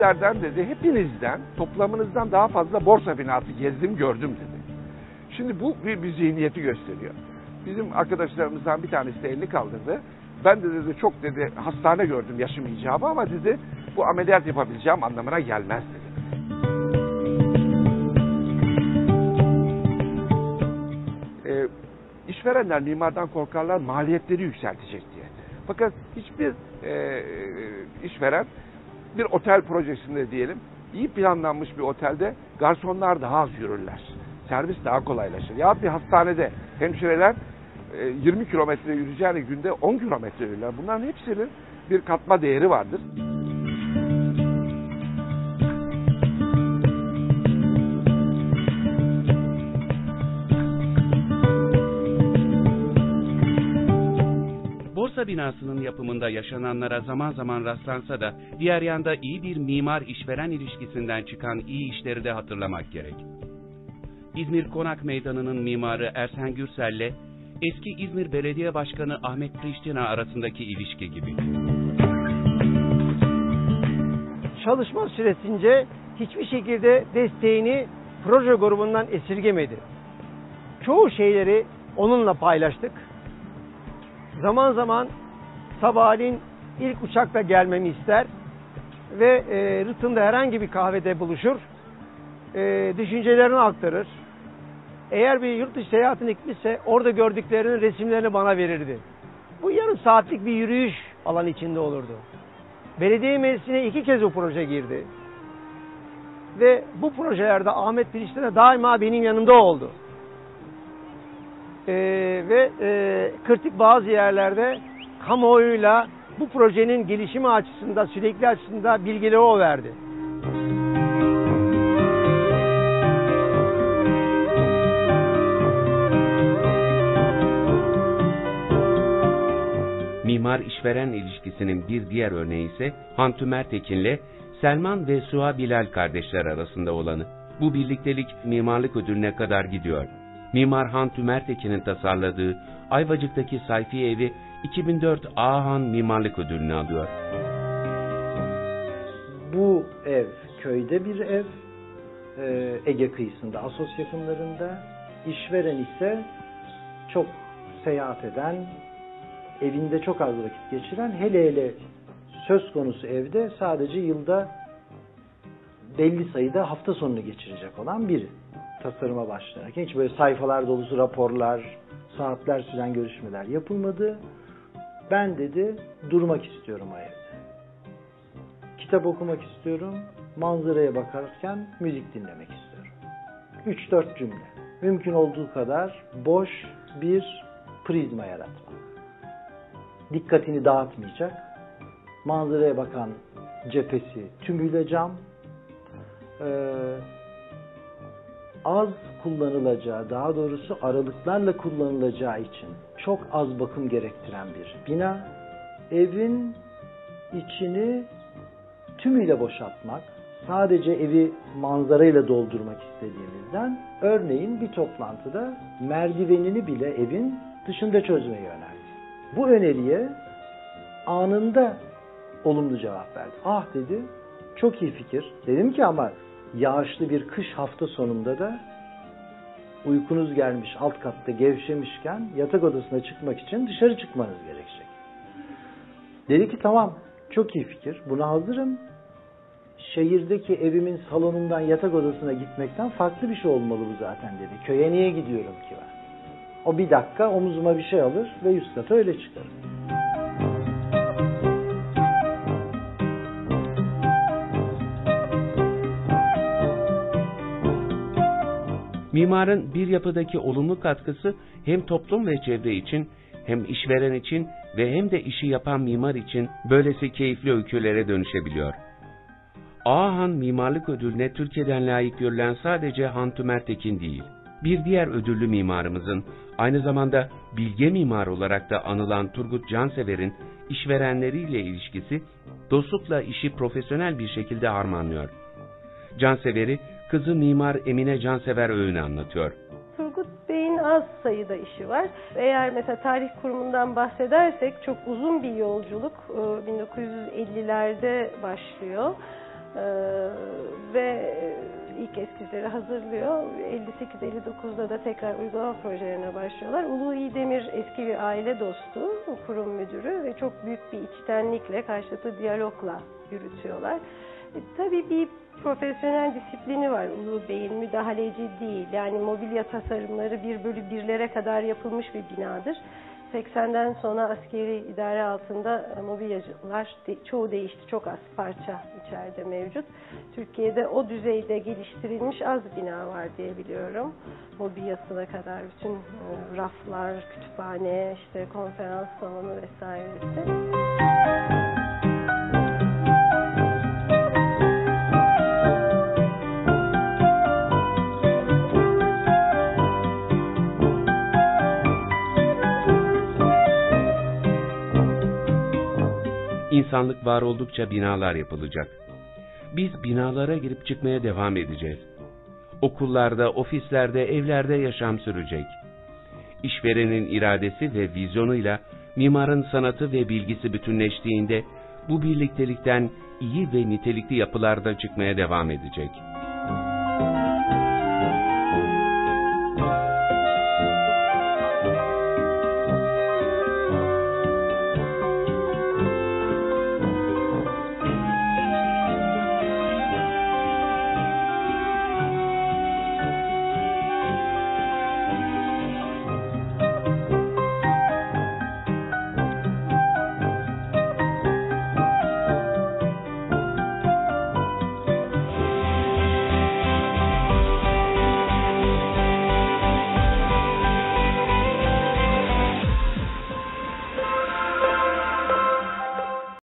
Sizlerden dedi hepinizden toplamınızdan daha fazla borsa binası gezdim gördüm dedi. Şimdi bu bir, bir zihniyeti gösteriyor. Bizim arkadaşlarımızdan bir tanesi de elini kaldırdı. Ben de dedi çok dedi hastane gördüm yaşım icabı ama dedi bu ameliyat yapabileceğim anlamına gelmez dedi. Ee, işverenler mimardan korkarlar maliyetleri yükseltecek diye. Fakat hiçbir e, işveren bir otel projesinde diyelim iyi planlanmış bir otelde garsonlar daha az yürürler. Servis daha kolaylaşır. Ya bir hastanede hemşireler e, 20 kilometre yürüyeceğini günde 10 kilometre yürürler. Bunların hepsinin bir katma değeri vardır. Borsa binasının yapımında yaşananlara zaman zaman rastlansa da diğer yanda iyi bir mimar işveren ilişkisinden çıkan iyi işleri de hatırlamak gerek. İzmir Konak Meydanı'nın mimarı Ersen Gürsel'le eski İzmir Belediye Başkanı Ahmet Priştina arasındaki ilişki gibi. Çalışma süresince hiçbir şekilde desteğini proje grubundan esirgemedi. Çoğu şeyleri onunla paylaştık. Zaman zaman sabahleyin ilk uçakla gelmemi ister ve e, Rıtım'da herhangi bir kahvede buluşur. E, düşüncelerini aktarır. Eğer bir yurt dışı seyahatine gitmişse orada gördüklerinin resimlerini bana verirdi. Bu yarım saatlik bir yürüyüş alan içinde olurdu. Belediye meclisine iki kez o proje girdi. Ve bu projelerde Ahmet Bilişler'e daima benim yanımda oldu. Ee, ve e, kritik bazı yerlerde kamuoyuyla bu projenin gelişimi açısında, sürekli açısında bilgileri o verdi. Mimar işveren ilişkisinin bir diğer örneği ise Hantü Mertekin'le Selman ve Suha Bilal kardeşler arasında olanı. Bu birliktelik mimarlık ödülüne kadar gidiyor. Mimar Hantü Mertekin'in tasarladığı Ayvacık'taki Sayfiye Evi 2004 Ağahan Mimarlık Ödülünü alıyor. Bu ev köyde bir ev. Ee, Ege kıyısında, Asos yakınlarında. İşveren ise çok seyahat eden, evinde çok az vakit geçiren, hele hele söz konusu evde sadece yılda belli sayıda hafta sonunu geçirecek olan biri tasarıma başlarken. Hiç böyle sayfalar dolusu raporlar, saatler süren görüşmeler yapılmadı. Ben dedi durmak istiyorum evde. Kitap okumak istiyorum, manzaraya bakarken müzik dinlemek istiyorum. 3-4 cümle. Mümkün olduğu kadar boş bir prizma yaratmak. Dikkatini dağıtmayacak. Manzaraya bakan cephesi tümüyle cam. Ee, az kullanılacağı, daha doğrusu aralıklarla kullanılacağı için çok az bakım gerektiren bir bina. Evin içini tümüyle boşaltmak, sadece evi manzarayla doldurmak istediğimizden örneğin bir toplantıda merdivenini bile evin dışında çözmeyi önerdi. Bu öneriye anında olumlu cevap verdi. Ah dedi, çok iyi fikir. Dedim ki ama yağışlı bir kış hafta sonunda da uykunuz gelmiş alt katta gevşemişken yatak odasına çıkmak için dışarı çıkmanız gerekecek. Dedi ki tamam çok iyi fikir buna hazırım. Şehirdeki evimin salonundan yatak odasına gitmekten farklı bir şey olmalı bu zaten dedi. Köye niye gidiyorum ki ben? O bir dakika omuzuma bir şey alır ve üst kata öyle çıkarım. Mimarın bir yapıdaki olumlu katkısı hem toplum ve çevre için hem işveren için ve hem de işi yapan mimar için böylesi keyifli öykülere dönüşebiliyor. Ağahan Mimarlık Ödülüne Türkiye'den layık görülen sadece Han Tümertekin değil. Bir diğer ödüllü mimarımızın, aynı zamanda bilge mimar olarak da anılan Turgut Cansever'in işverenleriyle ilişkisi, dostlukla işi profesyonel bir şekilde harmanlıyor. Cansever'i kızı mimar Emine Cansever Öğün'e anlatıyor. Turgut Bey'in az sayıda işi var. Eğer mesela tarih kurumundan bahsedersek çok uzun bir yolculuk 1950'lerde başlıyor. Ee, ve ilk eskizleri hazırlıyor. 58-59'da da tekrar uygulama projelerine başlıyorlar. Ulu İdemir eski bir aile dostu, kurum müdürü ve çok büyük bir içtenlikle, karşılıklı diyalogla yürütüyorlar. E, tabii bir profesyonel disiplini var Ulu Bey'in, müdahaleci değil. Yani mobilya tasarımları bir bölü birlere kadar yapılmış bir binadır. 80'den sonra askeri idare altında e, mobilyacılar çoğu değişti. Çok az parça içeride mevcut. Türkiye'de o düzeyde geliştirilmiş az bina var diye biliyorum. Mobilyasına kadar bütün e, raflar, kütüphane, işte konferans salonu vesairesi. İnsanlık var oldukça binalar yapılacak. Biz binalara girip çıkmaya devam edeceğiz. Okullarda, ofislerde, evlerde yaşam sürecek. İşverenin iradesi ve vizyonuyla mimarın sanatı ve bilgisi bütünleştiğinde bu birliktelikten iyi ve nitelikli yapılarda çıkmaya devam edecek.''